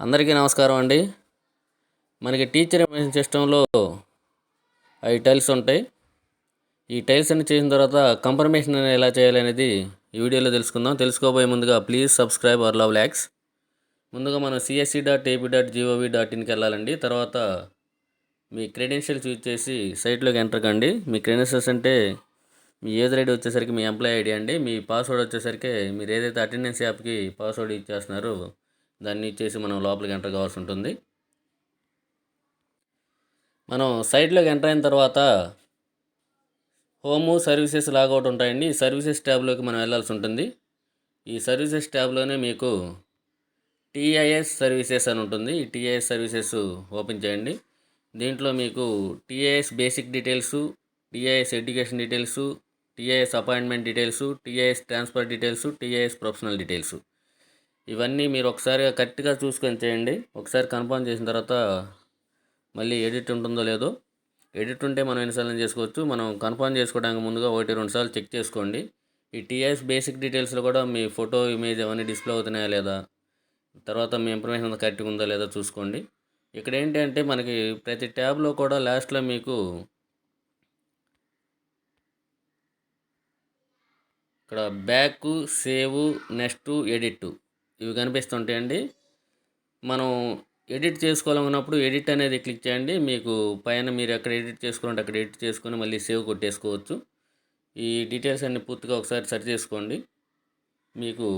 అందరికీ నమస్కారం అండి. మనకి టీచర్ ఇన్ఫర్మేషన్ సిస్టంలో అవి టైల్స్ ఉంటాయి. ఈ టైల్స్ అన్ని చేసిన తర్వాత కంఫర్మేషన్ ఎలా చేయాలి అనేది ఈ వీడియోలో తెలుసుకుందాం. తెలుసుకోబోయే ముందుగా please subscribe our love lax ముందుగా మనం CSC dot AP dot GOV dot ఇన్కి వెళ్ళాలండి. తర్వాత మీ క్రెడెన్షియల్స్ యూజ్ చేసి సైట్లోకి ఎంటర్ కండి. మీ క్రెడెన్షియల్స్ అంటే మీ ఏజ్ ఐడి వచ్చేసరికి మీ ఎంప్లాయీ ఐడి అండి. మీ పాస్వర్డ్ వచ్చేసరికి మీరు ఏదైతే అటెండెన్స్ యాప్కి పాస్వర్డ్ ఇచ్చేస్తున్నారో దాన్ని ఇచ్చేసి మనం లోపలికి ఎంటర్ కావాల్సి ఉంటుంది. మనం సైట్లోకి ఎంటర్ అయిన తర్వాత హోము సర్వీసెస్ లాగౌట్ ఉంటాయండి. ఈ సర్వీసెస్ ట్యాబ్లోకి మనం వెళ్ళాల్సి ఉంటుంది. ఈ సర్వీసెస్ ట్యాబ్లోనే మీకు టీఐఎస్ సర్వీసెస్ అని ఉంటుంది. ఈ టీఐఎస్ సర్వీసెస్ ఓపెన్ చేయండి. దీంట్లో మీకు TIS basic details TIS education details TIS appointment details TIS transfer details TIS professional details. ఇవన్నీ మీరు ఒకసారి కరెక్ట్గా చూసుకొని చేయండి. ఒకసారి కన్ఫర్మ్ చేసిన తర్వాత మళ్ళీ ఎడిట్ ఉంటుందో లేదో. ఎడిట్ ఉంటే మనం ఎన్నిసార్లు చేసుకోవచ్చు. మనం కన్ఫర్మ్ చేసుకోవడానికి ముందుగా ఒకటి రెండు సార్లు చెక్ చేసుకోండి. ఈ టీఎస్ బేసిక్ డీటెయిల్స్లో కూడా మీ ఫోటో ఇమేజ్ అవన్నీ డిస్ప్లే అవుతున్నాయా లేదా? తర్వాత మీ ఇన్ఫర్మేషన్ అంతా కరెక్ట్గా ఉందా లేదా చూసుకోండి. ఇక్కడ ఏంటంటే మనకి ప్రతి ట్యాబ్లో కూడా లాస్ట్లో మీకు ఇక్కడ బ్యాక్ సేవ్ నెక్స్ట్ ఎడిట్. ఇవి కనిపిస్తుంటాయండి. మనం ఎడిట్ చేసుకోవాలనుకున్నప్పుడు ఎడిట్ అనేది క్లిక్ చేయండి. మీకు పైన మీరు ఎక్కడ ఎడిట్ చేసుకోవాలంటే అక్కడ ఎడిట్ చేసుకొని మళ్ళీ సేవ్ కొట్టేసుకోవచ్చు. ఈ డీటెయిల్స్ అన్ని పూర్తిగా ఒకసారి సరి చేసుకోండి. మీకు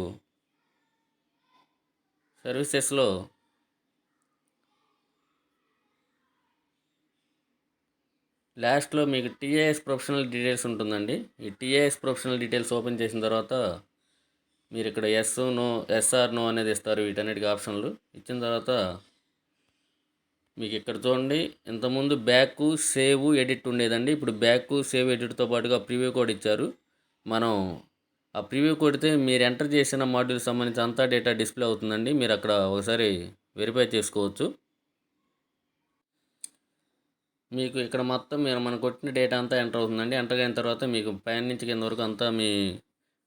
సర్వీసెస్లో లాస్ట్లో మీకు టీఏఎస్ ప్రొఫెషనల్ డీటెయిల్స్ ఉంటుందండి. ఈ టీఏఎస్ ప్రొఫెషనల్ డీటెయిల్స్ ఓపెన్ చేసిన తర్వాత మీరు ఇక్కడ ఎస్ నో ఎస్ఆర్ నో అనేది ఇస్తారు వీటన్నిటికి ఆప్షన్లు. ఇచ్చిన తర్వాత మీకు ఇక్కడ చూడండి ఇంతకుముందు బ్యాక్ సేవ్ ఎడిట్ ఉండేదండి. ఇప్పుడు బ్యాక్ సేవ్ ఎడిట్తో పాటుగా ప్రివ్యూ కోడ్ ఇచ్చారు. మనం ఆ ప్రివ్యూ కొడితే మీరు ఎంటర్ చేసిన మాడ్యూల్ సంబంధించి అంతా డేటా డిస్ప్లే అవుతుందండి. మీరు అక్కడ ఒకసారి వెరిఫై చేసుకోవచ్చు. మీకు ఇక్కడ మొత్తం మీరు మనం కొట్టిన డేటా అంతా ఎంటర్ అవుతుందండి. ఎంటర్ అయిన తర్వాత మీకు పైన నుంచి కింద వరకు అంతా మీ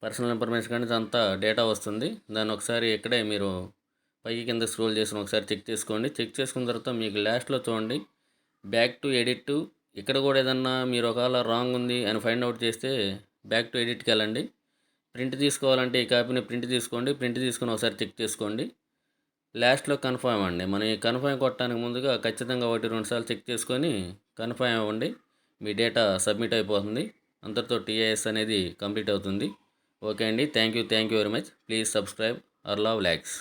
పర్సనల్ ఇన్ఫర్మేషన్ కానీ అంతా డేటా వస్తుంది. దాన్ని ఒకసారి ఇక్కడే మీరు పైకి కింద స్క్రోల్ చేసిన ఒకసారి చెక్ చేసుకోండి. చెక్ చేసుకున్న తర్వాత మీకు లాస్ట్లో చూడండి. బ్యాక్ టు ఎడిట్ ఇక్కడ కూడా ఏదన్నా మీరు ఒకవేళ రాంగ్ ఉంది అని ఫైండ్ అవుట్ చేస్తే బ్యాక్ టు ఎడిట్కి వెళ్ళండి. ప్రింట్ తీసుకోవాలంటే ఈ కాపీని ప్రింట్ తీసుకోండి. ప్రింట్ తీసుకుని ఒకసారి చెక్ చేసుకోండి. లాస్ట్లో కన్ఫర్మ్ అండి మనం ఈ కన్ఫర్మ్ కొట్టడానికి ముందుగా ఖచ్చితంగా ఒకటి రెండు సార్లు చెక్ చేసుకొని కన్ఫర్మ్ అవ్వండి. మీ డేటా సబ్మిట్ అయిపోతుంది. అంతటితో టీఐఎస్ అనేది కంప్లీట్ అవుతుంది. ఓకే అండి thank you thank you very much please subscribe R love lakhs